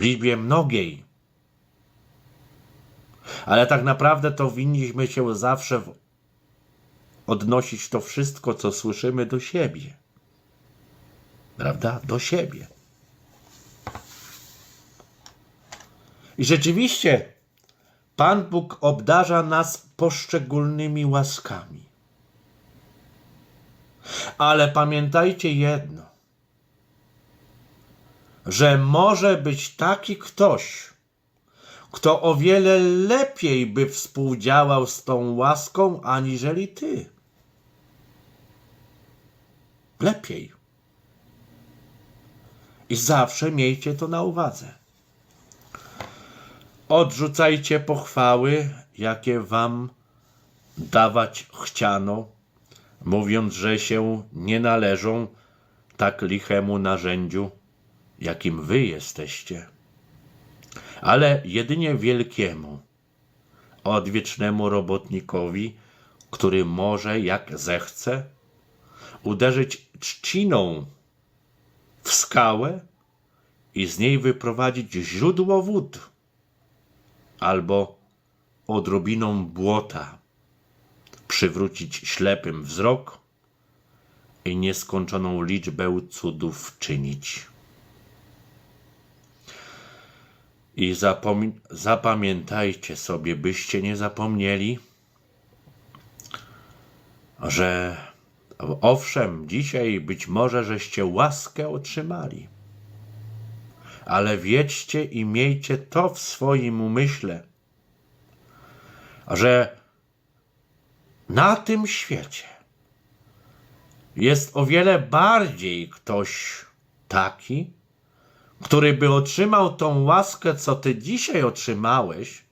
liczbie mnogiej. Ale tak naprawdę to winniśmy się zawsze odnosić to wszystko, co słyszymy, do siebie. Prawda? Do siebie. I rzeczywiście Pan Bóg obdarza nas poszczególnymi łaskami. Ale pamiętajcie jedno, że może być taki ktoś, kto o wiele lepiej by współdziałał z tą łaską, aniżeli ty. Lepiej. I zawsze miejcie to na uwadze. Odrzucajcie pochwały, jakie wam dawać chciano, mówiąc, że się nie należą tak lichemu narzędziu, jakim wy jesteście, ale jedynie wielkiemu, odwiecznemu robotnikowi, który może, jak zechce, uderzyć trzciną w skałę i z niej wyprowadzić źródło wód albo odrobiną błota przywrócić ślepym wzrok i nieskończoną liczbę cudów czynić. I zapamiętajcie sobie, byście nie zapomnieli, że owszem, dzisiaj być może żeście łaskę otrzymali, ale wiedźcie i miejcie to w swoim umyśle, że na tym świecie jest o wiele bardziej ktoś taki, który by otrzymał tą łaskę, co ty dzisiaj otrzymałeś,